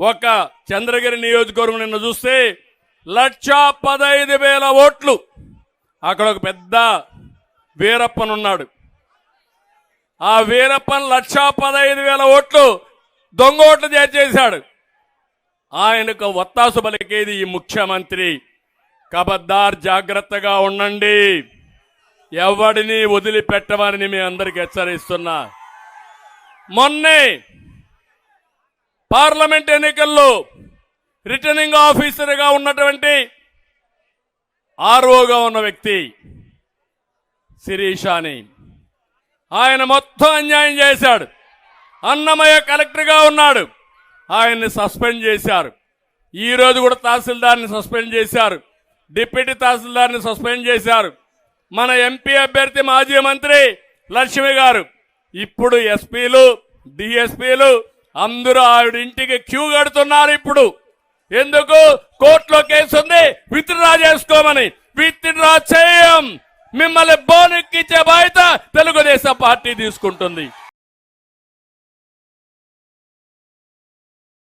ఒక చంద్రగిరి నియోజకవర్గం నిన్న చూస్తే లక్షా పదహైదు వేల ఓట్లు. అక్కడ ఒక పెద్ద వీరప్పన్ ఉన్నాడు. ఆ వీరప్పన్ లక్ష పదహైదు వేల ఓట్లు దొంగ ఓట్లు చేర్చేశాడు ఆయనకు ఒత్తాసు పలికేది ఈ ముఖ్యమంత్రి. కబద్దార్ జాగ్రత్తగా ఉండండి. ఎవడిని వదిలిపెట్టమని మీ అందరికి హెచ్చరిస్తున్నా. మొన్నే పార్లమెంట్ ఎన్నికల్లో రిటర్నింగ్ ఆఫీసర్గా ఉన్నటువంటి ఆర్ఓగా ఉన్న వ్యక్తి శిరీషాని ఆయన మొత్తం అన్యాయం చేశాడు. అన్నమయ్య కలెక్టర్గా ఉన్నాడు. ఆయన్ని సస్పెండ్ చేశారు. ఈ రోజు కూడా తహసీల్దార్ని సస్పెండ్ చేశారు. డిప్యూటీ తహసీల్దార్ని సస్పెండ్ చేశారు. మన ఎంపీ అభ్యర్థి మాజీ మంత్రి లక్ష్మి గారు. ఇప్పుడు ఎస్పీలు డిఎస్పీలు అందరూ ఆవిడ ఇంటికి క్యూ కడుతున్నారు ఇప్పుడు. ఎందుకు? కోర్టులో కేసు ఉంది విత్డ్రా చేసుకోమని. విత్డ్రా చేయం. మిమ్మల్ని బోనెక్కించే బాధ్యత తెలుగుదేశం పార్టీ తీసుకుంటుంది.